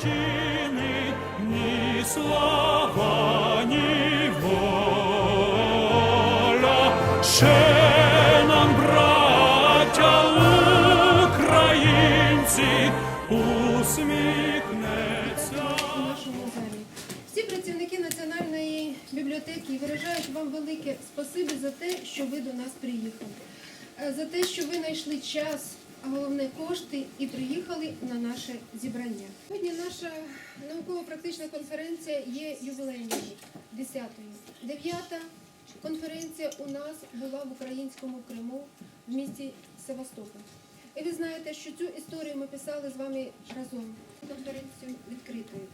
України, ні слава, ні воля. Ще нам, браття українці, усміхнеться. Всі працівники Національної бібліотеки виражають вам велике спасибі за те, що ви до нас приїхали, Е, за те, що ви знайшли час, головне кошти, і приїхали на наше зібрання. Сьогодні наша науково-практична конференція є ювілейною, 10-ю. Дев'ята конференція у нас була в українському Криму в місті Севастополь. І ви знаєте, що цю історію ми писали з вами разом. Конференцію відкритою.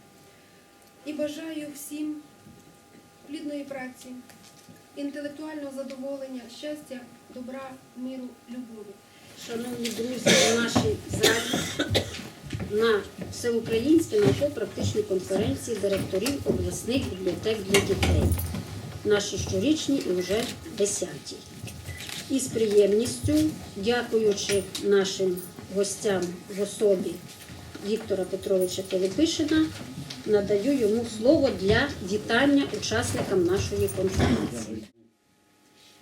І бажаю всім плідної праці, інтелектуального задоволення, щастя, добра, миру, любові. Шановні друзі, у нашій залі на всеукраїнській науково-практичній конференції директорів обласних бібліотек для дітей. Наші щорічні і вже десяті. І з приємністю, дякуючи нашим гостям в особі Віктора Петровича Пилипишина, надаю йому слово для вітання учасникам нашої конференції.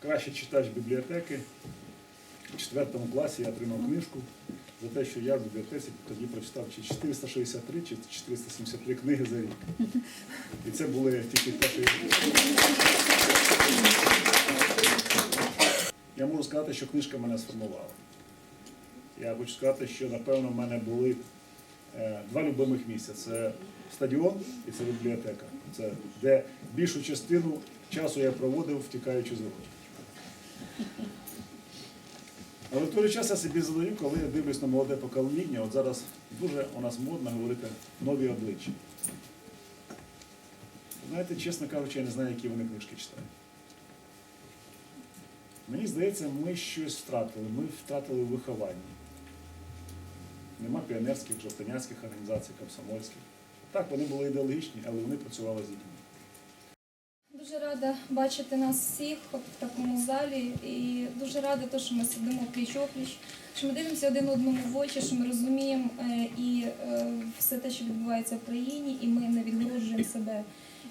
кращий читач бібліотеки. У четвертому класі я отримав книжку за те, що я в бібліотеці тоді прочитав чи 463 чи 473 книги за рік. І це були тільки перші. Я можу сказати, що книжка мене сформувала. Я хочу сказати, що напевно в мене були е, два любимих місця: це стадіон і це бібліотека. Це де більшу частину часу я проводив, втікаючи з уроків. Але в той час я собі задаю, коли я дивлюсь на молоде покоління, от зараз дуже у нас модно говорити нові обличчя. Знаєте, чесно кажучи, я не знаю, які вони книжки читають. Мені здається, ми щось втратили. Ми втратили виховання. Нема піонерських, жовтаняцьких організацій, комсомольських. Так, вони були ідеологічні, але вони працювали з дітьми. Дуже рада бачити нас всіх в такому залі. І дуже рада, що ми сидимо пліч опліч, що ми дивимося один одному в очі, що ми розуміємо е, і е, все те, що відбувається в країні, і ми не відгороджуємо себе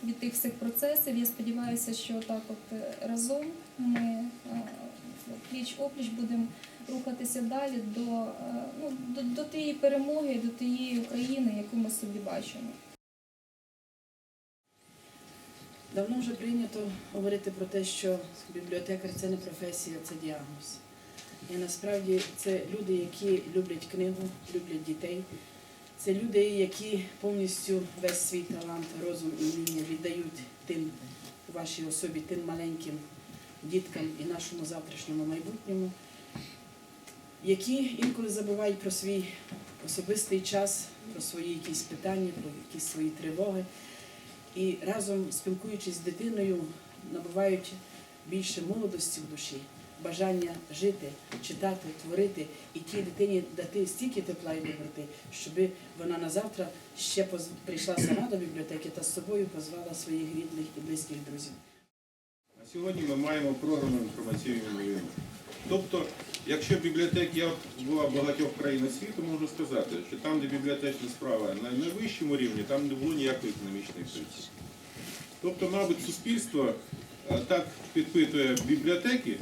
від тих всіх процесів. Я сподіваюся, що так от е, разом ми пліч опліч будемо рухатися далі до, ну, до, до тієї перемоги, до тієї України, яку ми собі бачимо. Давно вже прийнято говорити про те, що бібліотекар це не професія, це діагноз. І насправді це люди, які люблять книгу, люблять дітей. Це люди, які повністю весь свій талант, розум і вміння віддають тим вашій особі, тим маленьким діткам і нашому завтрашньому майбутньому, які інколи забувають про свій особистий час, про свої якісь питання, про якісь свої тривоги і разом спілкуючись з дитиною, набувають більше молодості в душі, бажання жити, читати, творити і тій дитині дати стільки тепла і доброти, щоб вона на завтра ще прийшла сама до бібліотеки та з собою позвала своїх рідних і близьких друзів. А сьогодні ми маємо програму інформаційну новину. Тобто, якщо бібліотек я була в багатьох країнах світу, можу сказати, що там, де бібліотечна справа на найвищому рівні, там не було ніякої економічної кризи. Тобто, мабуть, суспільство е, так підпитує бібліотеки,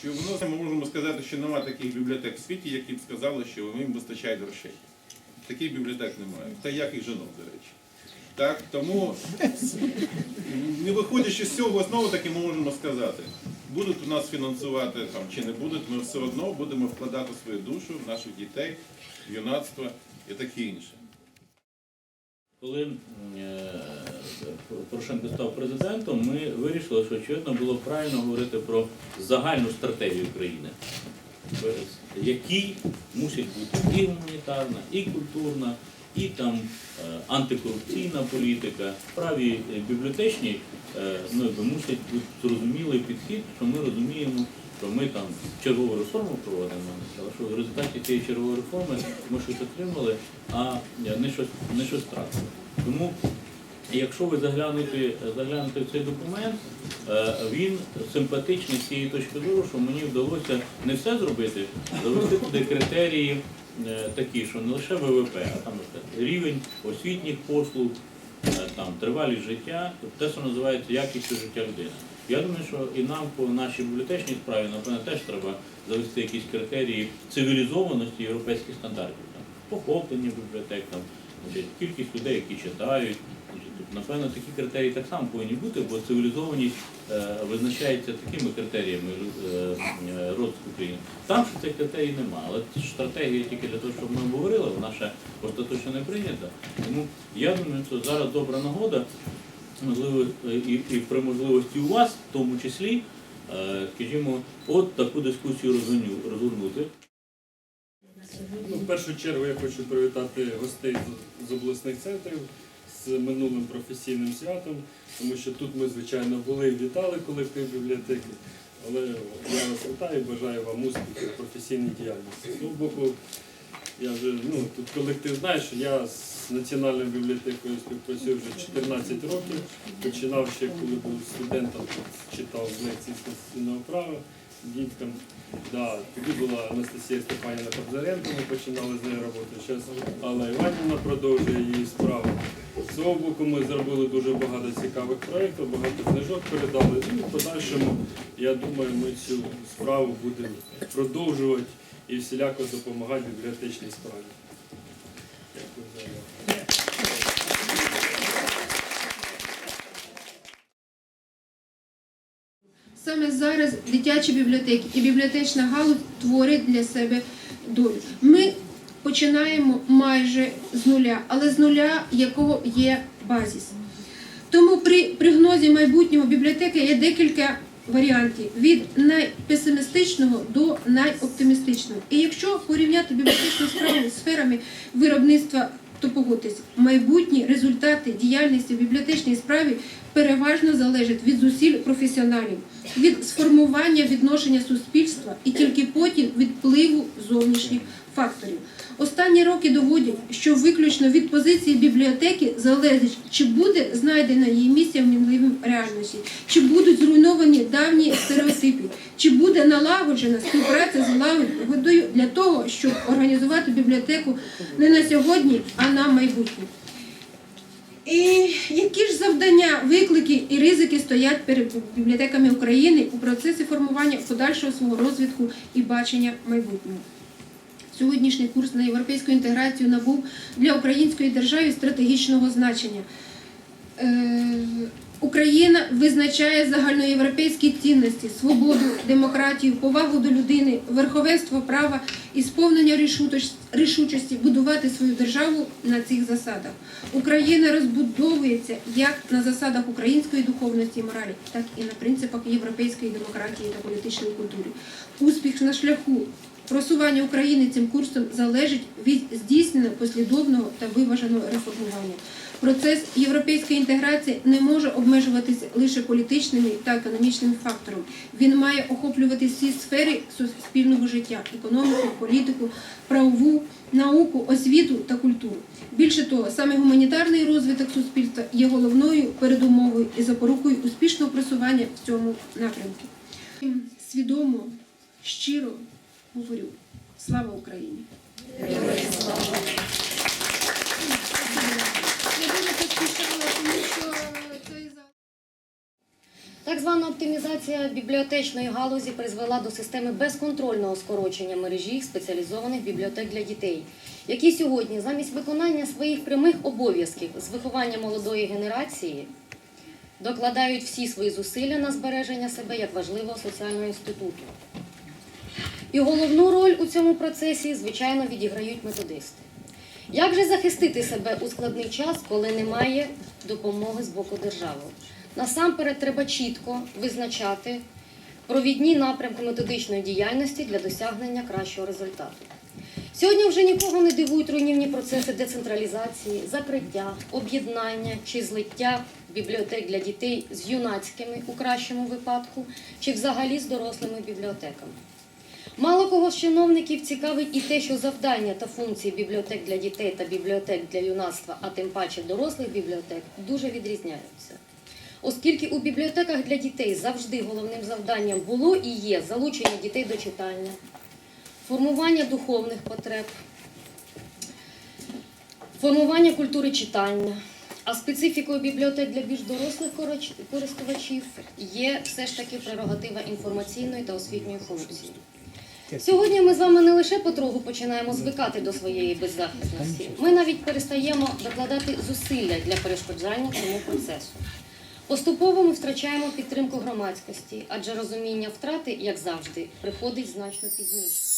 що воно ми можемо сказати, що немає таких бібліотек в світі, які б сказали, що їм вистачає грошей. Таких бібліотек немає. Та як і жінок, до речі. Так, тому не виходячи з цього, знову таки ми можемо сказати, будуть у нас фінансувати там чи не будуть, ми все одно будемо вкладати свою душу в наших дітей, юнацтво і таке інше. Коли е, Порошенко став президентом, ми вирішили, що очевидно було правильно говорити про загальну стратегію країни, якій мусить бути і гуманітарна, і культурна, і там е, антикорупційна політика. Праві е, бібліотечній е, ну, мусить бути зрозумілий підхід, що ми розуміємо, що ми там чергову реформу проводимо, але що в результаті цієї чергової реформи ми щось отримали, а не щось, не щось втратили. Тому Якщо ви заглянете, заглянете в цей документ, е, він симпатичний з цієї точки зору, що мені вдалося не все зробити, завести туди критерії е, такі, що не лише ВВП, а там рівень освітніх послуг, е, там тривалість життя, те, що називається якістю життя людини. Я думаю, що і нам по нашій бібліотечній справі, напевно, теж треба завести якісь критерії цивілізованості європейських стандартів. Там, похоплення бібліотек, там, кількість людей, які читають. Напевно, такі критерії так само повинні бути, бо цивілізованість е, визначається такими критеріями е, е, розвитку країни. Там ще цих критерій немає, але стратегія тільки для того, щоб ми обговорили, вона ще остаточно не прийнята. Тому я думаю, що зараз добра нагода, можливо, і, при можливості у вас, в тому числі, скажімо, от таку дискусію розгорнути. Ну, в першу чергу я хочу привітати гостей з обласних центрів з минулим професійним святом, тому що тут ми, звичайно, були і вітали колектив бібліотеки. Але я вас вітаю, бажаю вам успіху в професійній діяльності. З свого боку, я вже ну, тут колектив знає, що я з національною бібліотекою співпрацюю вже 14 років. Починав ще, коли був студентом, читав лекції з конституційного права діткам. Да, тоді була Анастасія Степанівна Кобзаренко, ми починали з нею роботу. Зараз Алла Іванівна продовжує її справу. Цього боку ми зробили дуже багато цікавих проєктів, багато книжок передали. Ну, і в подальшому, я думаю, ми цю справу будемо продовжувати і всіляко допомагати бібліотечній справі. Дякую за увагу. Саме зараз дитячі бібліотеки і бібліотечна галузь творять для себе долю. Ми починаємо майже з нуля, але з нуля якого є базіс. Тому при прогнозі майбутнього бібліотеки є декілька варіантів від найпесимістичного до найоптимістичного. І якщо порівняти бібліотечну справу з сферами виробництва, то погодьтесь, майбутні результати діяльності в бібліотечній справі переважно залежать від зусиль професіоналів, від сформування відношення суспільства і тільки потім від впливу зовнішніх факторів. Останні роки доводять, що виключно від позиції бібліотеки залежить, чи буде знайдена її місія в мінливій реальності, чи будуть зруйновані давні стереотипи, чи буде налагоджена співпраця з владою для того, щоб організувати бібліотеку не на сьогодні, а на майбутнє. І які ж завдання, виклики і ризики стоять перед бібліотеками України у процесі формування подальшого свого розвитку і бачення майбутнього? Сьогоднішній курс на європейську інтеграцію набув для української держави стратегічного значення. Е, Україна визначає загальноєвропейські цінності, свободу, демократію, повагу до людини, верховенство права і сповнення рішучості будувати свою державу на цих засадах. Україна розбудовується як на засадах української духовності і моралі, так і на принципах європейської демократії та політичної культури. Успіх на шляху просування України цим курсом залежить від здійснення послідовного та виваженого реформування. Процес європейської інтеграції не може обмежуватися лише політичними та економічними факторами. Він має охоплювати всі сфери суспільного життя: економіку, політику, правову, науку, освіту та культуру. Більше того, саме гуманітарний розвиток суспільства є головною передумовою і запорукою успішного просування в цьому напрямку. Свідомо, щиро говорю: слава Україні! Так звана оптимізація бібліотечної галузі призвела до системи безконтрольного скорочення мережі спеціалізованих бібліотек для дітей, які сьогодні замість виконання своїх прямих обов'язків з виховання молодої генерації докладають всі свої зусилля на збереження себе як важливого соціального інституту. І головну роль у цьому процесі, звичайно, відіграють методисти. Як же захистити себе у складний час, коли немає допомоги з боку держави? Насамперед треба чітко визначати провідні напрямки методичної діяльності для досягнення кращого результату. Сьогодні вже нікого не дивують руйнівні процеси децентралізації, закриття, об'єднання чи злиття бібліотек для дітей з юнацькими у кращому випадку, чи взагалі з дорослими бібліотеками. Мало кого з чиновників цікавить і те, що завдання та функції бібліотек для дітей та бібліотек для юнацтва, а тим паче дорослих бібліотек, дуже відрізняються. Оскільки у бібліотеках для дітей завжди головним завданням було і є залучення дітей до читання, формування духовних потреб, формування культури читання. А специфікою бібліотек для більш дорослих користувачів є все ж таки прерогатива інформаційної та освітньої функції. Сьогодні ми з вами не лише потроху починаємо звикати до своєї беззахисності, ми навіть перестаємо докладати зусилля для перешкоджання цьому процесу. Поступово ми втрачаємо підтримку громадськості, адже розуміння втрати, як завжди, приходить значно пізніше.